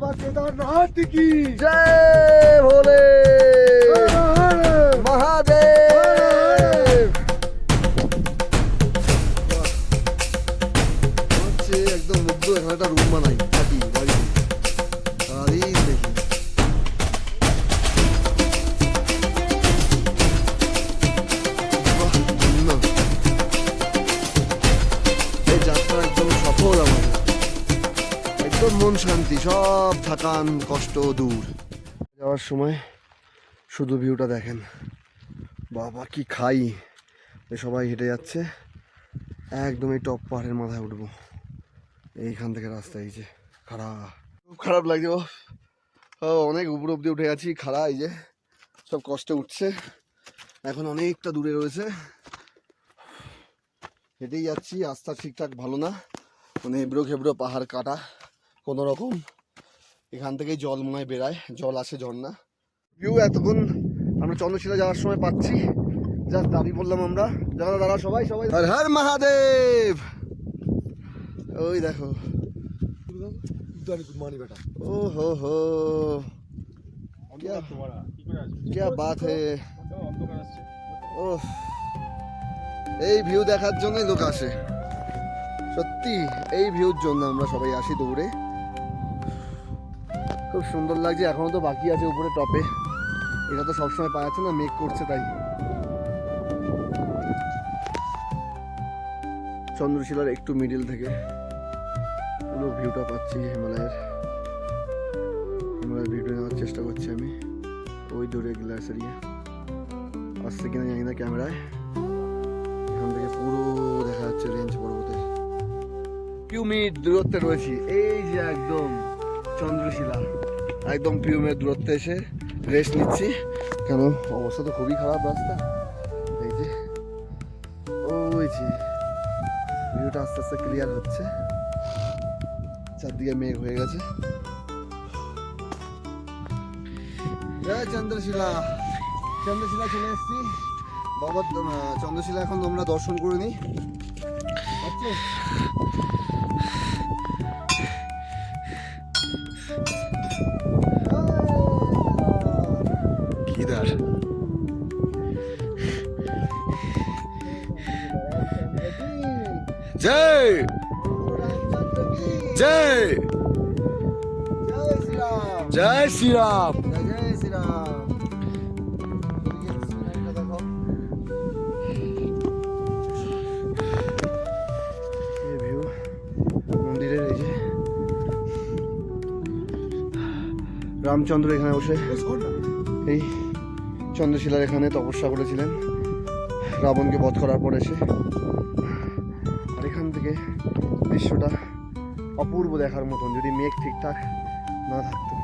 বাবা কেদারনাথ কি জয় ভোলে মন শান্তি সব থাকান কষ্ট দূর। যাওয়ার সময় শুধু ভিউটা দেখেন। বাবা কি খাই। সবাই হেঁটে যাচ্ছে। একদম এই টপ পাহাড়ের মাথায় উঠবো। এইখান থেকে রাস্তা এই যে খাড়া। খুব খারাপ লাগছে ও, অনেক উপর অব্দি উঠে গেছি খাড়া এই যে সব কষ্টে উঠছে। এখন অনেকটা দূরে রয়েছে। হেঁটেই যাচ্ছি রাস্তা ঠিকঠাক ভালো না। মানে এবড়ো খেবড়ো পাহাড় কাটা। কোনো রকম এখান থেকেই জল মনে হয় বেড়ায় জল আসে ঝর্ণা ভিউ এতক্ষণ আমরা চন্দ্রশিলা যাওয়ার সময় পাচ্ছি জাস্ট দাঁড়িয়ে পড়লাম আমরা যারা দাঁড়া সবাই সবাই হর হর মহাদেব ওই দেখো মানি বেটা ও হো হো क्या क्या बात है ও এই ভিউ দেখার জন্যই লোক আসে সত্যি এই ভিউর জন্য আমরা সবাই আসি দৌড়ে খুব সুন্দর লাগছে, এখনও তো বাকি আছে উপরে টপে। এটা তো সবসময় পাওয়া যাচ্ছে না মেক করছে তাই। চন্দ্রশিলার একটু মিডিল থেকে। পুরো ভিউটা পাচ্ছি হিমালয়ের। হিমালয়ের ভিডিও নেওয়ার চেষ্টা করছি আমি। ওই দূরে গ্লাস এরিয়া আসছে কিনা জানি না ক্যামেরায়। এখান থেকে পুরো দেখা যাচ্ছে রেঞ্জ পর্বতের ফিউ মিনিট দূরত্বে রয়েছি। এই যে একদম। চন্দ্রশিলা। একদম মিনিট দূরত্বে এসে রেস্ট নিচ্ছি। কেন? অবস্থা তো খুবই খারাপ রাস্তা। এই যে, ওই যে, ভিউটা আস্তে আস্তে ক্লিয়ার হচ্ছে। চারদিকে মেঘ হয়ে গেছে। চন্দ্রশিলা চন্দ্রশিলা চলে এসেছি। বাবা চন্দ্রশিলা এখন তোমরা দর্শন করে নি আচ্ছা কিদার জয় জয় জয় শ্রীরাম রামচন্দ্র এখানে বসে। এই চন্দ্রশিলার এখানে তপস্যা করেছিলেন। রাবণকে বধ করার পর এসে। আর এখান থেকে দৃশ্যটা অপূর্ব দেখার মতন, যদি মেঘ ঠিকঠাক না থাকতো।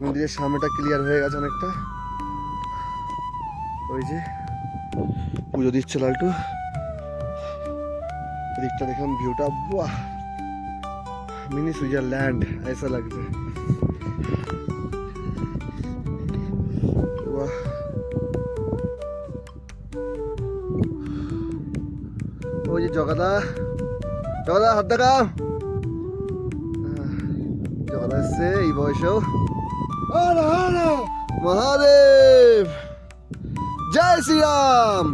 মন্দিরের সামনেটা ক্লিয়ার হয়ে গেছে অনেকটা। ওই যে পুজো দিচ্ছে লালটু। এদিকটা দেখুন ভিউটা বাহ! মিনি সুইজারল্যান্ড ऐसा লাগছে বাহ ওই যে জগাদা জগাদা হাত দেখাও জগাদা এসছে এই বয়সেও মহাদেব জয় শ্রীরাম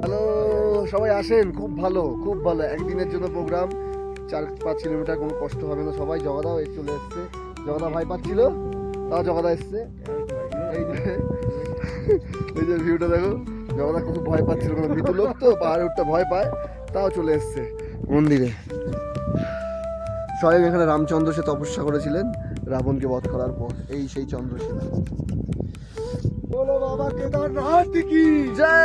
হ্যালো সবাই আসেন। খুব ভালো খুব ভালো। একদিনের জন্য প্রোগ্রাম চার পাঁচ কিলোমিটার কোনো কষ্ট হবে না। সবাই জগাদাও এই চলে এসছে। জগাদা ভাই পাচ্ছিল, তাও জগাদা এসছে। এই যে এই যে ভিউটা দেখো, জগদা খুব ভয় পাচ্ছিল কোনো ভীতু লোক তো, পাহাড়ে উঠতে ভয় পায়, তাও চলে এসছে মন্দিরে। স্বয়ং এখানে রামচন্দ্র সে তপস্যা করেছিলেন, রাবণকে বধ করার পর। এই সেই চন্দ্রশিলা বলো বাবা কেদারনাথ কি জয়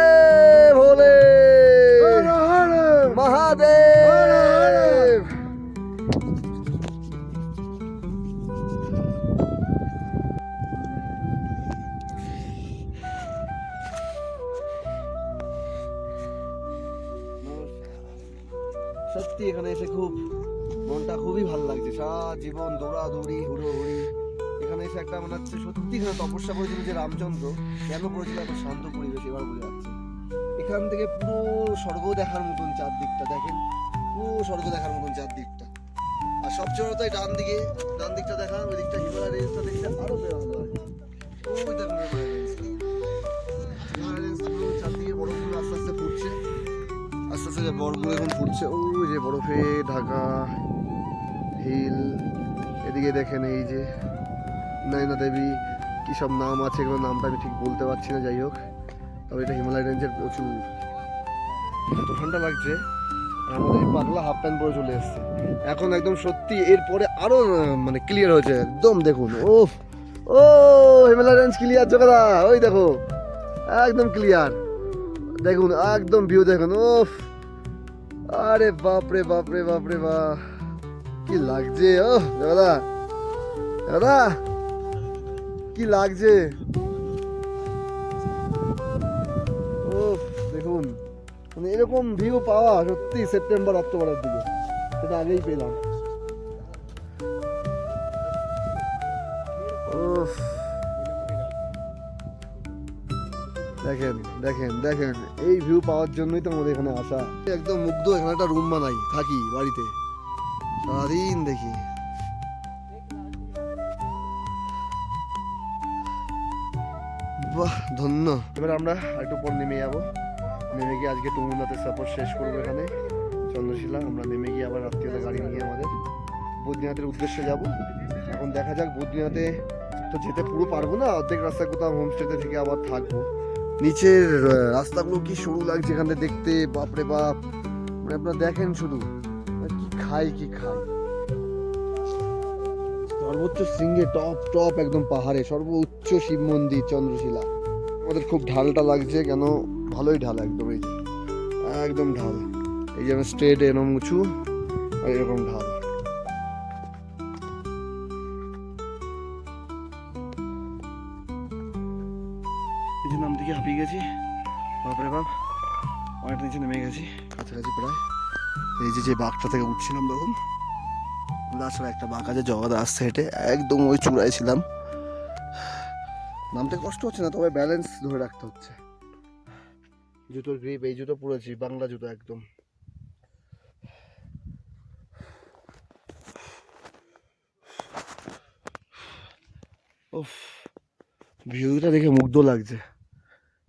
এসে একটা মনে হচ্ছে সত্যি এখানে তপস্যা করেছিল যে রামচন্দ্র কেন করেছিল এত শান্ত পরিবেশ এবার বোঝা যাচ্ছে। এখান থেকে পুরো স্বর্গ দেখার মতন চারদিকটা, দেখেন? পুরো স্বর্গ দেখার মতন চারদিকটা। আর সবচেয়ে বড় তাই ডান দিকে, ডান দিকটা দেখা, ওই দিকটা হিমালয় রেঞ্জটা দেখতে আরও আস্তে আস্তে আস্তে আস্তে বরফগুলো এখন ওই যে বরফে ঢাকা, হিল, এদিকে দেখেন এই যে নয়না দেবী কী সব নাম আছে এগুলো নামটা আমি ঠিক বলতে পারছি না যাই হোক। তবে এটা হিমালয় রেঞ্জের প্রচুর। এত ঠান্ডা লাগছে আমাদের এই পাগলা হাফ প্যান্ট পরে চলে এসছে। এখন একদম সত্যি এরপরে আরও মানে ক্লিয়ার হয়েছে। একদম দেখুন ও ও হিমালয় রেঞ্জ ক্লিয়ার চোখা ওই দেখো একদম ক্লিয়ার দেখুন একদম ভিউ দেখুন ওফ আরে বাপরে বাপরে বাপরে বাপ কি লাগছে ও দাদা দাদা কি লাগছে? ও দেখুন। মানে এরকম ভিউ পাওয়া সত্যি সেপ্টেম্বর অক্টোবরের দিকে। সেটা আগেই পেলাম। দেখেন দেখেন দেখেন। এই ভিউ পাওয়ার জন্যই তো আমাদের এখানে আসা। একদম মুগ্ধ এখানে একটা রুম বানাই, থাকি বাড়িতে। সারাদিন দেখি। বাহ, ধন্য। এবার আমরা একটু পর নেমে যাব। নেমে গিয়ে আজকে টুমুনাতে সাপোর্ট শেষ করব এখানে। চন্দ্রশিলা, আমরা নেমে গিয়ে আবার রাত্রিবেলা গাড়ি নিয়ে আমাদের বদ্রীনাথের উদ্দেশ্যে যাব। এখন দেখা যাক, বদ্রীনাথে তো যেতে পুরো পারব না, অর্ধেক রাস্তায় কোথাও হোমস্টেতে থেকে আবার থাকব। নিচের রাস্তাগুলো কি সরু লাগছে এখানে দেখতে? বাপরে বাপ। মানে আপনারা দেখেন শুধু। মানে কি খাই কি খাই। সর্বোচ্চ শৃঙ্গে টপ টপ একদম পাহাড়ে সর্বোচ্চ শিব মন্দির চন্দ্রশিলা। আমাদের খুব ঢালটা লাগছে কেন? ভালোই ঢাল একদম এই একদম ঢাল। এই যেন স্ট্রেট এরম উঁচু আর এরকম ঢাল। এই যে নাম থেকে হাঁপিয়ে গেছি। বাপরে বাপ অনেকটা নিচে নেমে গেছি। কাছাকাছি প্রায়। এই যে যে বাঘটা থেকে উঠছিলাম তখন তাছাড়া একটা বাঘ আছে জগাদা আসছে হেঁটে। একদম ওই চূড়ায় ছিলাম। নামতে কষ্ট হচ্ছে না, তবে ব্যালেন্স ধরে রাখতে হচ্ছে। জুতোর গ্রিপ এই জুতো পরেছি বাংলা জুতো একদম। উফ, ভিউটা দেখে মুগ্ধ লাগছে।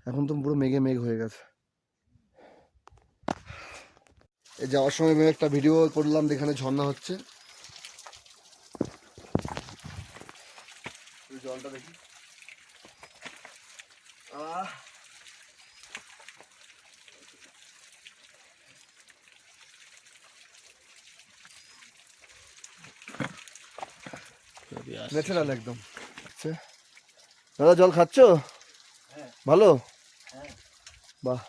এখন তো পুরো মেঘে মেঘ হয়ে গেছে। যাওয়ার সময় আমি একটা ভিডিও করলাম, যেখানে ঝর্ণা হচ্ছে একটু জলটা দেখি। আহ। ন্যাচারাল একদম। আচ্ছা। দাদা জল খাচ্ছ? ভালো? বাহ।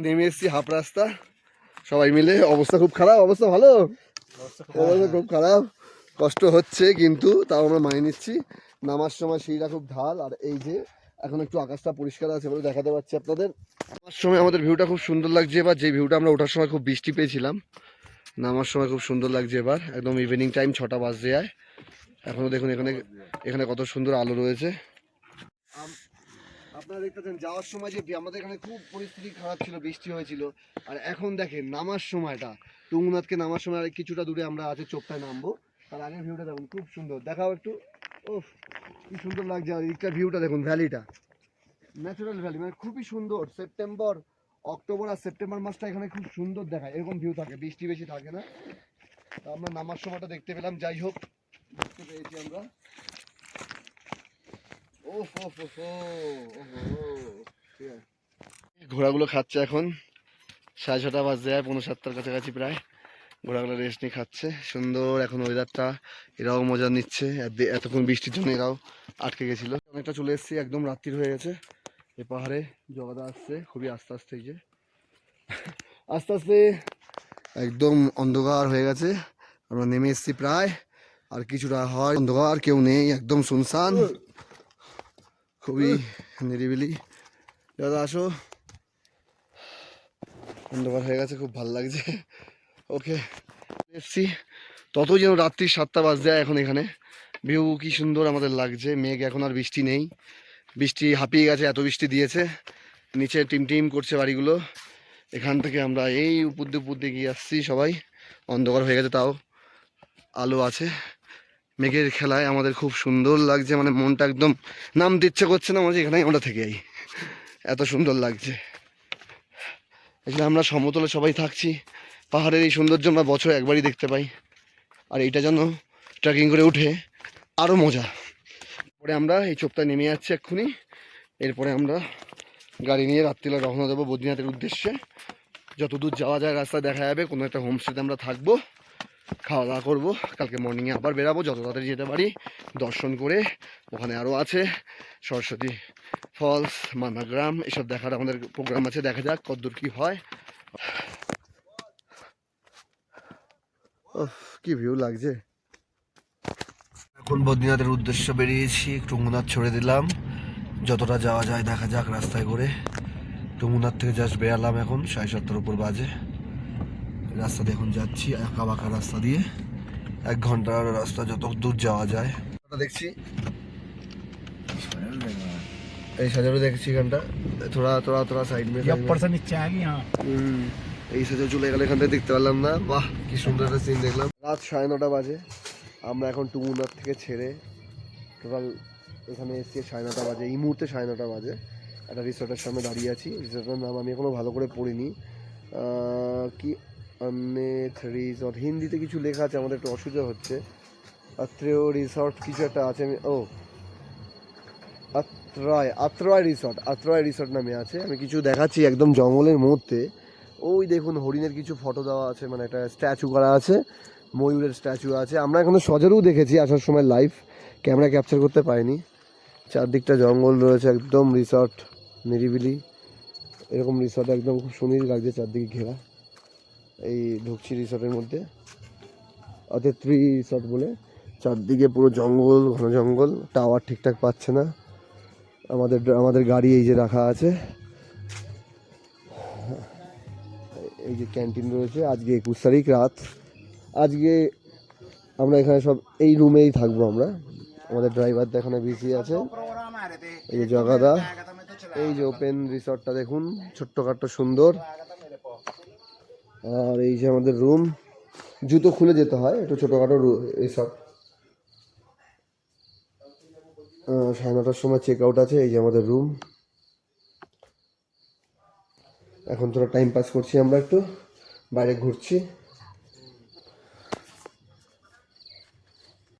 নেমে এসছি হাফ রাস্তা। সবাই মিলে অবস্থা খুব খারাপ। অবস্থা ভালো? অবস্থা খুব খারাপ। কষ্ট হচ্ছে কিন্তু তাও আমরা মানিয়ে নিচ্ছি। নামার সময় সিঁড়িটা খুব ঢাল, আর এই যে এখন একটু আকাশটা পরিষ্কার আছে বলে দেখাতে পাচ্ছি আপনাদের। নামার সময় আমাদের ভিউটা খুব সুন্দর লাগছে এবার, যে ভিউটা আমরা ওঠার সময় খুব বৃষ্টি পেয়েছিলাম, নামার সময় খুব সুন্দর লাগছে এবার, একদম ইভিনিং টাইম ছটা বাজতে যায়। এখনও দেখুন এখানে এখানে কত সুন্দর আলো রয়েছে। আপনারা দেখতেছেন যাওয়ার সময় যে আমাদের এখানে খুব পরিস্থিতি খারাপ ছিল, বৃষ্টি হয়েছিল, আর এখন দেখেন নামার সময়টা। তুঙ্গনাথকে নামার সময় আর কিছুটা দূরে আমরা আছে, চোপটায় নামবো। তার আগের ভিউটা দেখুন, খুব সুন্দর। দেখাও একটু। ও কি সুন্দর লাগছে আর ভিউটা দেখুন ভ্যালিটা ন্যাচারাল ভ্যালি মানে খুবই সুন্দর সেপ্টেম্বর অক্টোবর আর সেপ্টেম্বর মাসটা এখানে খুব সুন্দর দেখায় এরকম ভিউ থাকে বৃষ্টি বেশি থাকে না তা আমরা নামার সময়টা দেখতে পেলাম যাই হোক দেখতে পেয়েছি আমরা ঘোড়াগুলো খাচ্ছে এখন সাড়ে ছটা বাজে পনেরো সাতটার কাছাকাছি প্রায় ঘোড়াগুলো রেস্ট নিয়ে খাচ্ছে। সুন্দর এখন ওয়েদারটা এরাও মজা নিচ্ছে। এতক্ষণ বৃষ্টির জন্য এরাও আটকে গেছিল। অনেকটা চলে এসেছি, একদম রাত্রির হয়ে গেছে। এ পাহাড়ে জগাদা আসছে, খুবই আস্তে আস্তে এই যে। আস্তে আস্তে একদম অন্ধকার হয়ে গেছে। আমরা নেমে এসেছি প্রায়। আর কিছুটা হয়, অন্ধকার, কেউ নেই, একদম শুনশান। খুবই নিরিবিলি। দাদা, আসো। অন্ধকার হয়ে গেছে, খুব ভালো লাগছে। ওকে এসছি তত যেন রাত্রি সাতটা বাজ যায় এখন এখানে। ভিউ কি সুন্দর আমাদের লাগছে, মেঘ এখন আর বৃষ্টি নেই। বৃষ্টি হাঁপিয়ে গেছে, এত বৃষ্টি দিয়েছে। নিচে টিম টিম করছে বাড়িগুলো। এখান থেকে আমরা এই উপর দিয়ে উপর দিয়ে গিয়ে আসছি সবাই। অন্ধকার হয়ে গেছে তাও। আলো আছে। মেঘের খেলায় আমাদের খুব সুন্দর লাগছে মানে মনটা একদম নামতে ইচ্ছে করছে না মনে এখানেই আমরা থেকে যাই। এত সুন্দর লাগছে। এখানে আমরা সমতলে সবাই থাকছি। পাহাড়ের এই সৌন্দর্য আমরা বছরে একবারই দেখতে পাই। আর এইটা যেন ট্রেকিং করে উঠে আরও মজা। পরে আমরা এই চোপটায় নেমে যাচ্ছি এক্ষুনি। এরপরে আমরা গাড়ি নিয়ে রাত্রিবেলা রওনা দেবো বদ্রীনাথের উদ্দেশ্যে। যত দূর যাওয়া যায় রাস্তা দেখা যাবে, কোনো একটা হোমস্টেতে আমরা থাকব, খাওয়া দাওয়া করব, কালকে মর্নিংয়ে আবার বেরাবো, যত তাড়াতাড়ি যেতে পারি। দর্শন করে ওখানে আরও আছে সরস্বতী ফলস মানাগ্রাম, এসব দেখার আমাদের প্রোগ্রাম আছে, দেখা যাক কতদূর কী হয়। কি ভিউ লাগছে এখন বদ্রীনাথের উদ্দেশ্য বেরিয়েছি টুঙ্গুনাথ ছড়ে দিলাম যতটা যাওয়া যায় দেখা যাক রাস্তায় করে টুঙ্গুনাথ থেকে জাস্ট বেরালাম এখন সাড়ে সাতটার উপর বাজে রাস্তা দিয়ে এখন যাচ্ছি আঁকা বাঁকা রাস্তা দিয়ে এক ঘন্টার রাস্তা যত দূর যাওয়া যায় দেখছি এই সাজারও দেখছি এখানটা থোড়া থোড়া থোড়া সাইড মে ये ऊपर से नीचे आ गई हाँ হুম, এই সাজা চলে গেলে এখান থেকে দেখতে পারলাম না। বাহ, কি সুন্দর একটা সিন দেখলাম। রাত সাড়ে নটা বাজে। আমরা এখন টুমুনাথ থেকে ছেড়ে টোটাল এখানে এসছি সাড়ে নটা বাজে। এই মুহূর্তে সাড়ে নটা বাজে। একটা রিসর্টের সামনে দাঁড়িয়ে আছি। রিসর্টের নাম আমি এখনও ভালো করে পড়িনি। কি? অনেক রিসর্ট হিন্দিতে কিছু লেখা আছে, আমাদের একটু অসুবিধা হচ্ছে। আত্রেয় রিসর্ট কিছু একটা আছে, আমি ও। আত্রয় আত্রয় রিসর্ট। আত্রয় রিসর্ট নামে আছে। আমি কিছু দেখাচ্ছি একদম জঙ্গলের মধ্যে। ওই দেখুন, হরিণের কিছু ফটো দেওয়া আছে মানে একটা স্ট্যাচু করা আছে, ময়ূরের স্ট্যাচু আছে। আমরা এখনও সজারও দেখেছি আসার সময় লাইভ ক্যামেরা ক্যাপচার করতে পারিনি। চারদিকটা জঙ্গল রয়েছে, একদম রিসর্ট নিরিবিলি। এরকম রিসর্ট একদম খুব সুন্দর লাগছে চারদিকে ঘেরা। এই ঢুকছি রিসর্টের মধ্যে। অর্থাৎ থ্রি রিসর্ট বলে। চারদিকে পুরো জঙ্গল, ঘন জঙ্গল টাওয়ার ঠিকঠাক পাচ্ছে না। আমাদের আমাদের গাড়ি এই যে রাখা আছে। এই যে ক্যান্টিন রয়েছে, আজকে একুশ তারিখ রাত। আজকে আমরা এখানে সব, এই রুমেই থাকব আমরা। আমাদের ড্রাইভার এখানে বিসি আছে। এই যে জগাদা, এই যে ওপেন রিসর্টটা দেখুন ছোট্টখাট্ট সুন্দর। আর এই যে আমাদের রুম, জুতো খুলে যেতে হয়, একটু ছোটোখাটো রিসর্ট। সাড়ে নটার সময় চেক আউট আছে, এই যে আমাদের রুম। এখন তোরা টাইম পাস করছি আমরা একটু বাইরে ঘুরছি।